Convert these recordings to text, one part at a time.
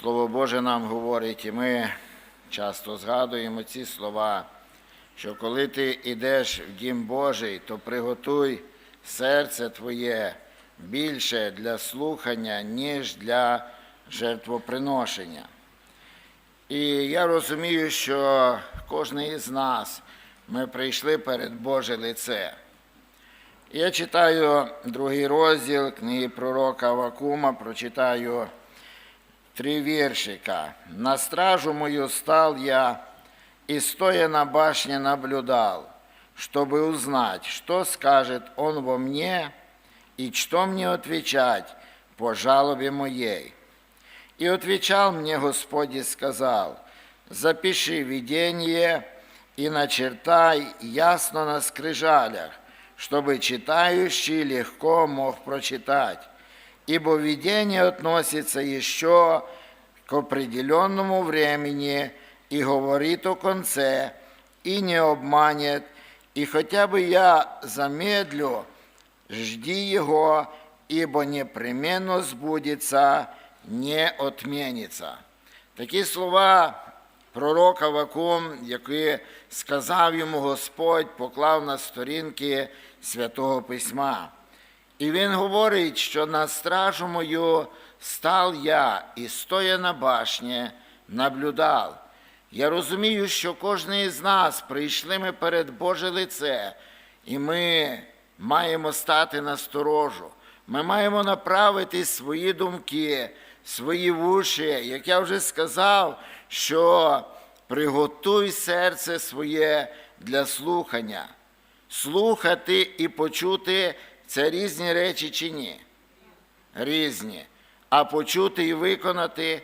Слово Боже нам говорить, і ми часто згадуємо ці слова, що коли ти йдеш в дім Божий, то приготуй серце твоє більше для слухання, ніж для жертвоприношення. І я розумію, що кожен із нас ми прийшли перед Боже лице. Я читаю другий розділ книги пророка Авакума, прочитаю три віршика. На стражу мою стал я, и стоя на башне наблюдал, чтобы узнать, что скажет он во мне, и что мне отвечать по жалобе моей. И отвечал мне Господь и сказал, запиши видение и начертай ясно на скрижалях, чтобы читающий легко мог прочитать. Ибо видение относится еще к определенному времени и говорит о конце, и не обманет, и хотя бы я замедлю, жди его, ибо непременно сбудется, не отменится. Такі слова пророка Вакум, які сказав йому Господь, поклав на сторінки Святого Письма. І він говорить, що на стражу мою став я і стоя на башні, наблюдав. Я розумію, що кожен із нас прийшли ми перед Боже лице, і ми маємо стати на сторожу. Ми маємо направити свої думки, свої вуші, як я вже сказав, що приготуй серце своє для слухання. Слухати і почути це різні речі чи ні? Різні. А почути і виконати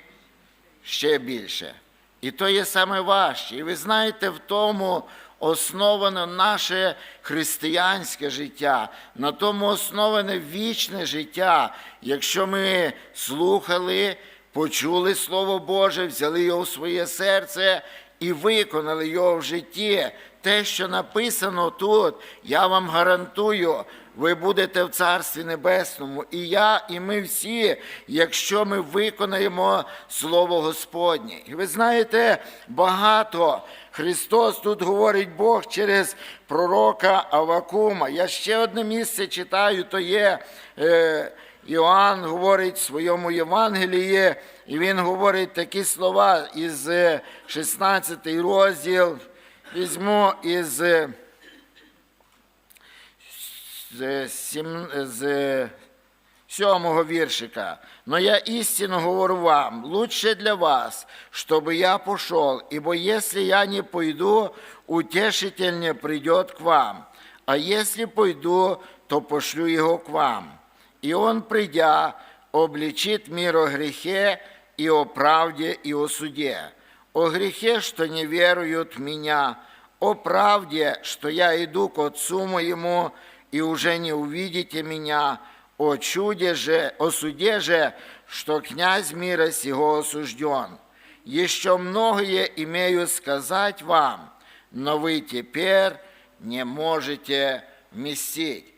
ще більше. І то є саме важче. І ви знаєте, в тому основане наше християнське життя, на тому основане вічне життя. Якщо ми слухали, почули Слово Боже, взяли його в своє серце і виконали його в житті. Те, що написано тут, я вам гарантую, ви будете в Царстві Небесному. І я, і ми всі, якщо ми виконаємо Слово Господнє. І ви знаєте, багато Христос тут говорить Бог через пророка Авакума. Я ще одне місце читаю, то є. Е, Іоанн говорить в своєму Євангелії, і він говорить такі слова із 16 розділ, візьму із, е, з, сім, з сьомого віршика. Но я истину говорю вам, лучше для вас, чтобы я пошел, ибо если я не пойду, утешитель не придет к вам, а если пойду, то пошлю его к вам. И он, придя, обличит мир о грехе и о правде и о суде. О грехе, что не веруют в меня, о правде, что я иду к Отцу моему, и уже не увидите меня, о чуде же, о суде же, что князь мира сего осужден. Еще многое имею сказать вам, но вы теперь не можете вместить.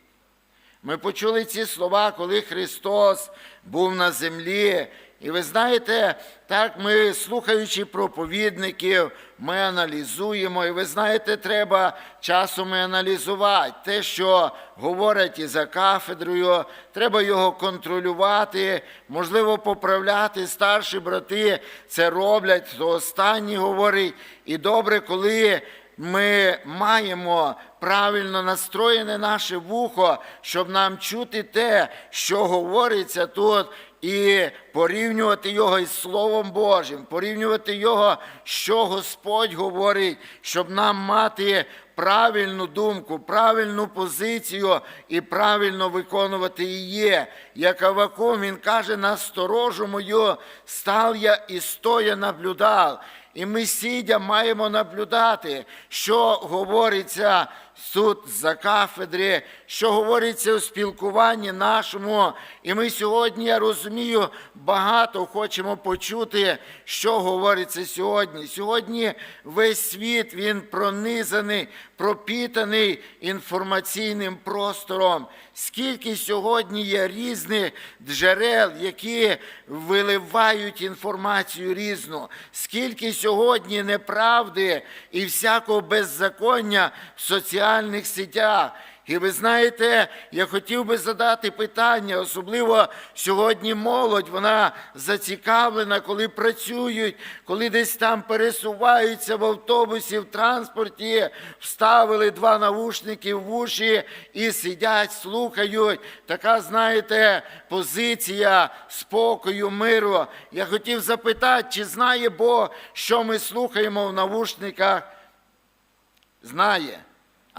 Ми почули ці слова, коли Христос був на землі. І ви знаєте, так ми, слухаючи проповідників, ми аналізуємо. І ви знаєте, треба часом аналізувати те, що говорять і за кафедрою, треба його контролювати, можливо, поправляти. Старші брати це роблять, то останні говорить. І добре, коли ми маємо правильно настроєне наше вухо, щоб нам чути те, що говориться тут, і порівнювати його із Словом Божим, порівнювати його, що Господь говорить, щоб нам мати правильну думку, правильну позицію і правильно виконувати її. Як Авакум, він каже, на сторожу мою став я і стоя наблюдав. І ми сидя маємо наблюдати, що говориться тут за кафедри, що говориться у спілкуванні нашому. І ми сьогодні, я розумію, багато хочемо почути, що говориться сьогодні. Сьогодні весь світ він пронизаний, пропітаний інформаційним простором. Скільки сьогодні є різних джерел, які виливають інформацію різну, скільки сьогодні неправди і всякого беззаконня в соціальних сетях. І ви знаєте, я хотів би задати питання, особливо сьогодні молодь, вона зацікавлена, коли працюють, коли десь там пересуваються в автобусі, в транспорті, вставили два навушники в уші і сидять, слухають. Така, знаєте, позиція спокою, миру. Я хотів запитати, чи знає Бог, що ми слухаємо в навушниках? Знає.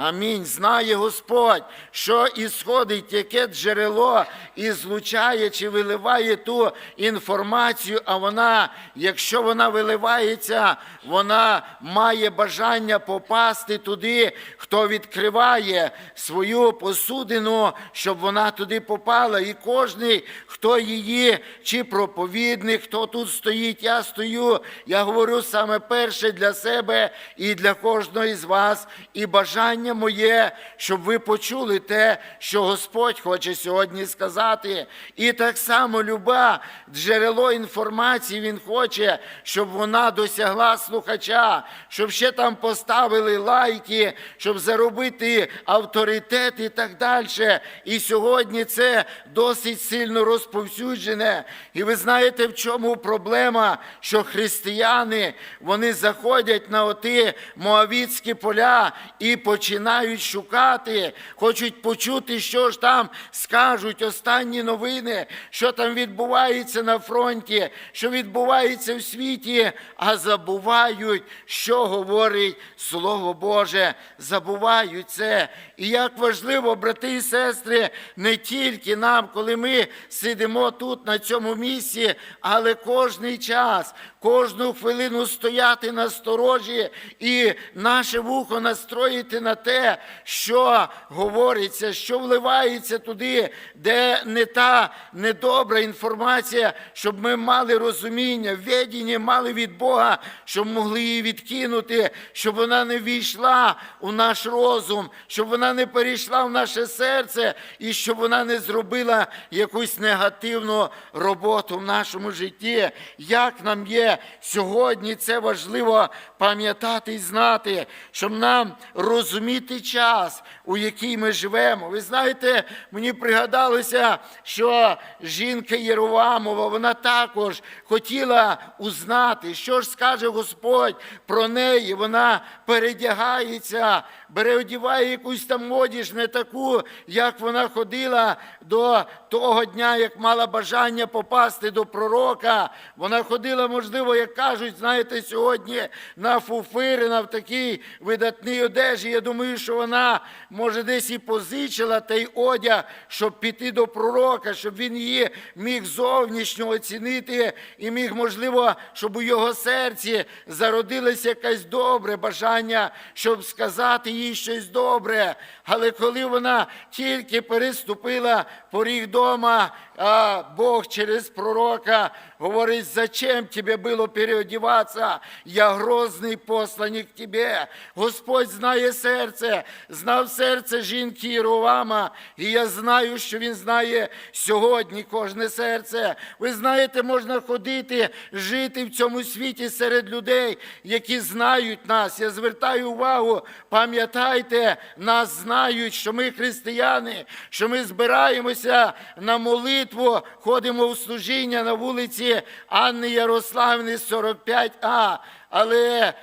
Амінь. Знає Господь, що ісходить, яке джерело і злучає чи виливає ту інформацію, а вона, якщо вона виливається, вона має бажання попасти туди, хто відкриває свою посудину, щоб вона туди попала. І кожний, хто її, чи проповідник, хто тут стоїть, я стою, я говорю саме перше для себе і для кожного із вас, і бажання моє, щоб ви почули те, що Господь хоче сьогодні сказати. І так само люба джерело інформації Він хоче, щоб вона досягла слухача, щоб ще там поставили лайки, щоб заробити авторитет і так далі. І сьогодні це досить сильно розповсюджене. І ви знаєте, в чому проблема, що християни вони заходять на оті моавітські поля і починають шукати, хочуть почути, що ж там скажуть останні новини, що там відбувається на фронті, що відбувається в світі, а забувають, що говорить Слово Боже. Забувають це. І як важливо, брати і сестри, не тільки нам, коли ми сидимо тут на цьому місці, але кожний час, кожну хвилину стояти на сторожі і наше вухо настроїти на те, що говориться, що вливається туди, де не та недобра інформація, щоб ми мали розуміння, ведення мали від Бога, щоб могли її відкинути, щоб вона не війшла у наш розум, щоб вона не перейшла в наше серце і щоб вона не зробила якусь негативну роботу в нашому житті. Як нам є сьогодні це важливо пам'ятати і знати, щоб нам розуміти час, у який ми живемо. Ви знаєте, мені пригадалося, що жінка Єровамова, вона також хотіла узнати, що ж скаже Господь про неї. Вона передягається, бере, одіває якусь там одіж, не таку, як вона ходила до того дня, як мала бажання попасти до пророка. Вона ходила, можливо, як кажуть, знаєте, сьогодні на фуфирина в такій видатній одежі. Я думаю, що вона, може, десь і позичила той одяг, щоб піти до пророка, щоб він її міг зовнішньо оцінити і міг, можливо, щоб у його серці зародилось якесь добре бажання, щоб сказати їй щось добре. Але коли вона тільки переступила поріг дома, а Бог через пророка говорить, зачем тебе было переодеваться? Я грозний посланник тебе. Господь знає серце, знав серце жінки Єровама, і я знаю, що він знає сьогодні кожне серце. Ви знаєте, можна ходити, жити в цьому світі серед людей, які знають нас. Я звертаю увагу, пам'ятайте, нас знають, що ми християни, що ми збираємося на молитву, ходимо в служіння на вулиці Анни Ярославни 45А. Але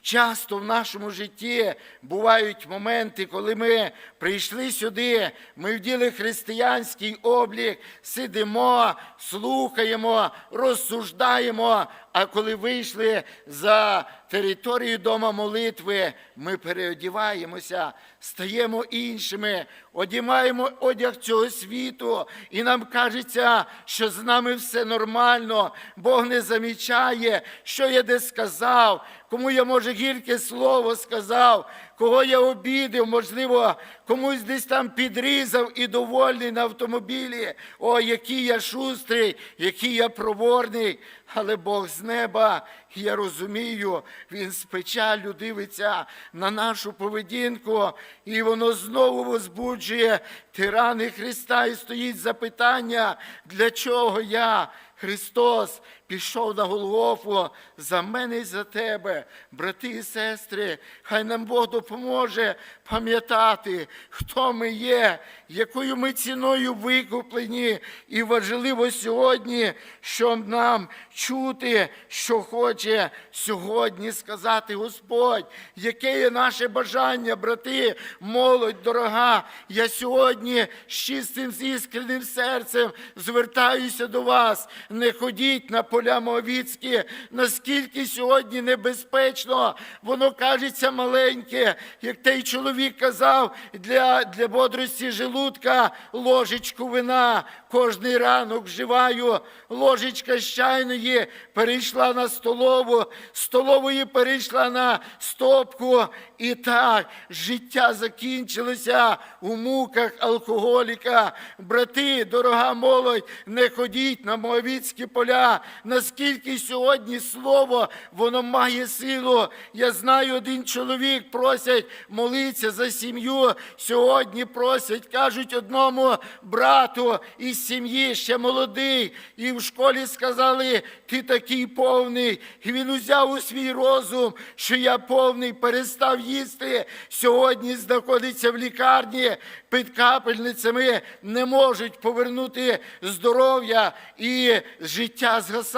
Часто в нашому житті бувають моменти, коли ми прийшли сюди, ми вділи християнський облік, сидимо, слухаємо, розсуждаємо, А коли вийшли за територію дома молитви, ми переодіваємося, стаємо іншими, одімаємо одяг цього світу, і нам кажеться, що з нами все нормально. Бог не замічає, що я де сказав, кому я, може, гірке слово сказав, кого я обідав, можливо, комусь десь там підрізав і довольний на автомобілі. О, який я шустрий, який я проворний. Але Бог з неба, я розумію, Він з печалю дивиться на нашу поведінку, і воно знову возбуджує тирани Христа, і стоїть запитання, для чого я, Христос, пішов на Голгофу за мене і за тебе, брати і сестри, хай нам Бог допоможе пам'ятати, хто ми є, якою ми ціною викуплені, і важливо сьогодні, щоб нам чути, що хоче сьогодні сказати Господь, яке є наше бажання, брати, молодь дорога. Я сьогодні з чистим з іскренним серцем звертаюся до вас. Не ходіть на поля Моавіцькі, наскільки сьогодні небезпечно, воно кажеться маленьке, як той чоловік казав, для, для бодрості желудка ложечку вина. Кожний ранок вживаю, ложечка з чайної перейшла на столову, столової перейшла на стопку. І так життя закінчилося у муках алкоголіка. Брати, дорога молодь, не ходіть на Моавіцькі поля. Наскільки сьогодні слово воно має силу. Я знаю, один чоловік просять молитися за сім'ю. Сьогодні просять, кажуть одному брату із сім'ї, ще молодий, і в школі сказали, ти такий повний. І він узяв у свій розум, що я повний, перестав їсти. Сьогодні знаходиться в лікарні під капельницями, не можуть повернути здоров'я і життя згасає.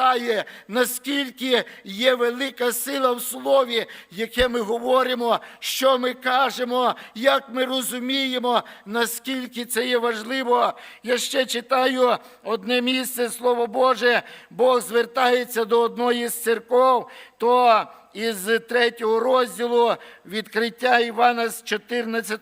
Наскільки є велика сила в слові, яке ми говоримо, що ми кажемо, як ми розуміємо, наскільки це є важливо. Я ще читаю одне місце, Слово Боже, Бог звертається до одної з церков, то із третього розділу відкриття Івана з 14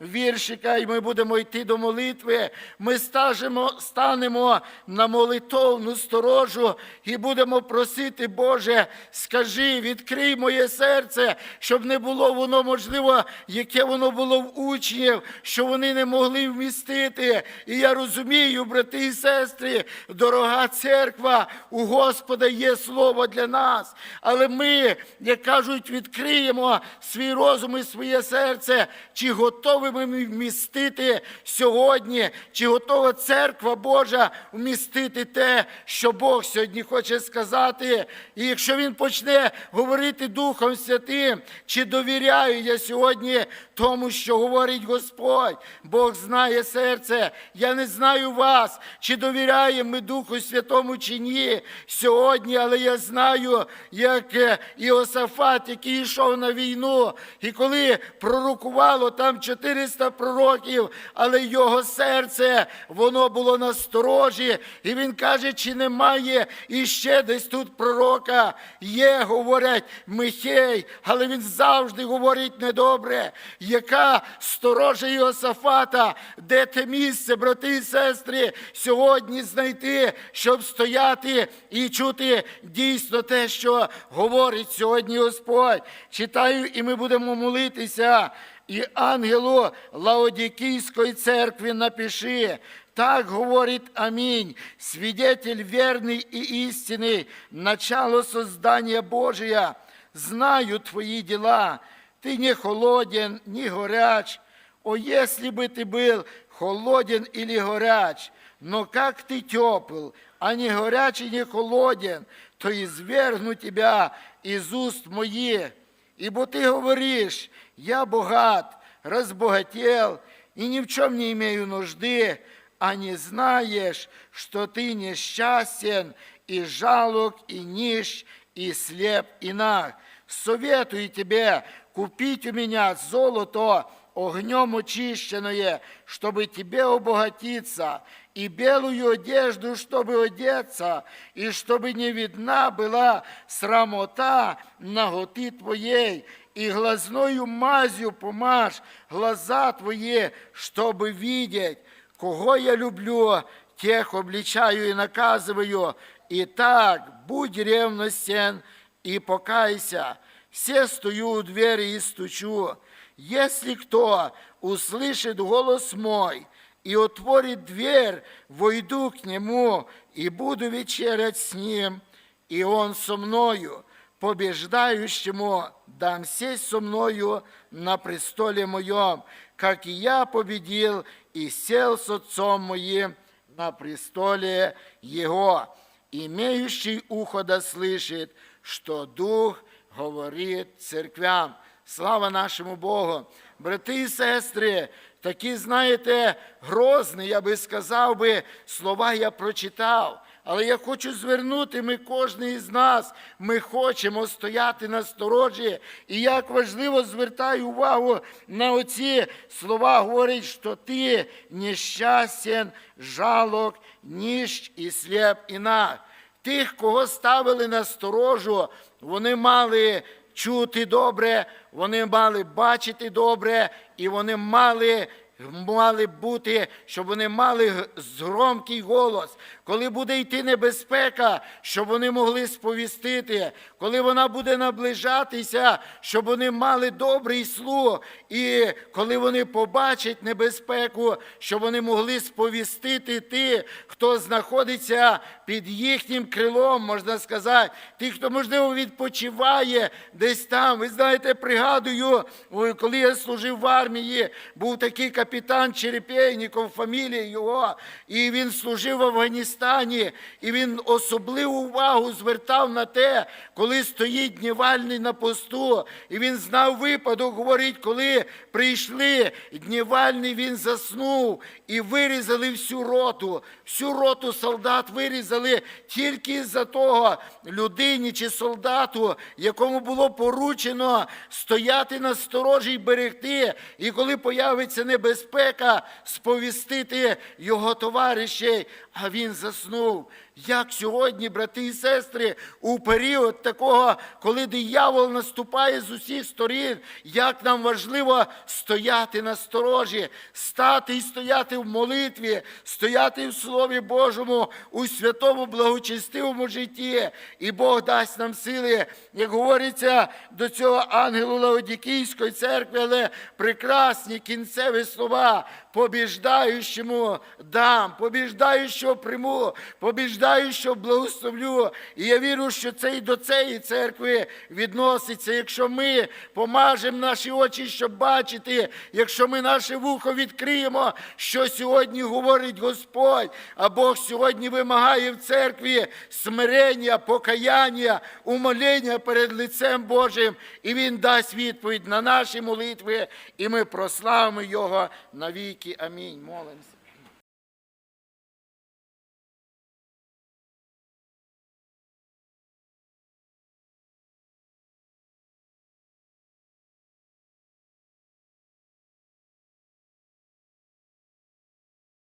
віршика, і ми будемо йти до молитви. Ми стажемо, станемо на молитовну сторожу і будемо просити, Боже, скажи, відкрий моє серце, щоб не було воно, можливо, яке воно було в учнів, що вони не могли вмістити. І я розумію, брати і сестри, дорога церква, у Господа є слово для нас. Але ми, як кажуть, відкриємо свій розум і своє серце, чи готові ми вмістити сьогодні, чи готова церква Божа вмістити те, що Бог сьогодні хоче сказати. І якщо Він почне говорити Духом Святим, чи довіряю я сьогодні тому, що говорить Господь, Бог знає серце. Я не знаю вас, чи довіряємо ми Духу Святому, чи ні сьогодні, але я знаю, як е, Іосафат, який йшов на війну, і коли пророкувало там 400 пророків, але його серце, воно було насторожі, і він каже, чи немає іще десь тут пророка. Є, говорять, Михей, але він завжди говорить недобре. Яка сторожа Іосафата, де те місце, брати і сестри, сьогодні знайти, щоб стояти і чути дійсно те, що говорить сьогодні Господь. Читаю, і ми будемо молитися. І ангелу Лаодикійської церкви напиши, так говорит Аминь, свидетель верный и истинный, начало создания Божия. Знаю твои дела, ты не холоден, не горяч. О, если бы ты был холоден или горяч, но как ты тепл, а не горяч и не холоден, то извергну тебя из уст моих. Ибо ты говоришь, я богат, разбогател, и ни в чем не имею нужды, а не знаешь, что ты несчастен, и жалок, и нищ, и слеп, и наг. Советую тебе купить у меня золото огнем очищенное, чтобы тебе обогатиться, и белую одежду, чтобы одеться, и чтобы не видна была срамота наготы Твоей, и глазною мазью помажь глаза Твои, чтобы видеть, кого я люблю, тех обличаю и наказываю. Итак, будь ревностен и покайся. Все стою у двери и стучу. Если кто услышит голос мой и отворит дверь, войду к нему и буду вечерять с ним, и он со мною. Побеждающему дам сесть со мною на престоле моем, как и я победил и сел с отцом моим на престоле его. Имеющий ухо да слышит, что Дух говорит церквям. Слава нашому Богу! Брати і сестри, такі, знаєте, грозні, я би сказав би, слова я прочитав. Але я хочу звернути, ми кожен із нас, ми хочемо стояти на сторожі. І як важливо звертаю увагу на оці слова, говорить, що ти нещастен, жалок, ніщ і сліп і наг. Тих, кого ставили на сторожу, вони мали чути добре, вони мали бачити добре, і вони мали, мали бути, щоб вони мали громкий голос. Коли буде йти небезпека, щоб вони могли сповістити, коли вона буде наближатися, щоб вони мали добрий слух, і коли вони побачать небезпеку, щоб вони могли сповістити ті, хто знаходиться під їхнім крилом, можна сказати, ті, хто, можливо, відпочиває десь там. Ви знаєте, пригадую, коли я служив в армії, був такий капітан Черепєйніков, фамілія його, і він служив в Афганістані, і він особливу увагу звертав на те, коли стоїть днівальний на посту, і він знав випадок, говорить, коли прийшли днівальний, він заснув і вирізали всю роту. Всю роту солдат вирізали тільки з-за того людині чи солдату, якому було поручено стояти на сторожі й берегти. І коли появиться небезпека, сповістити його товаришей, а він заснув. Як сьогодні, брати і сестри, у період такого, коли диявол наступає з усіх сторін, як нам важливо стояти на сторожі, стати і стояти в молитві, стояти в Слові Божому, у святому благочестивому житті. І Бог дасть нам сили, як говориться до цього ангелу Лаодікійської церкви, але прекрасні кінцеві слова. Побіждаючому дам, побіждаючого приму, побіждаючого благословлю. І я вірю, що це і до цієї церкви відноситься. Якщо ми помажемо наші очі, щоб бачити, якщо ми наше вухо відкриємо, що сьогодні говорить Господь, а Бог сьогодні вимагає в церкві смирення, покаяння, умоління перед лицем Божим, і Він дасть відповідь на наші молитви, і ми прославимо Його навіки. Амінь. Молимося.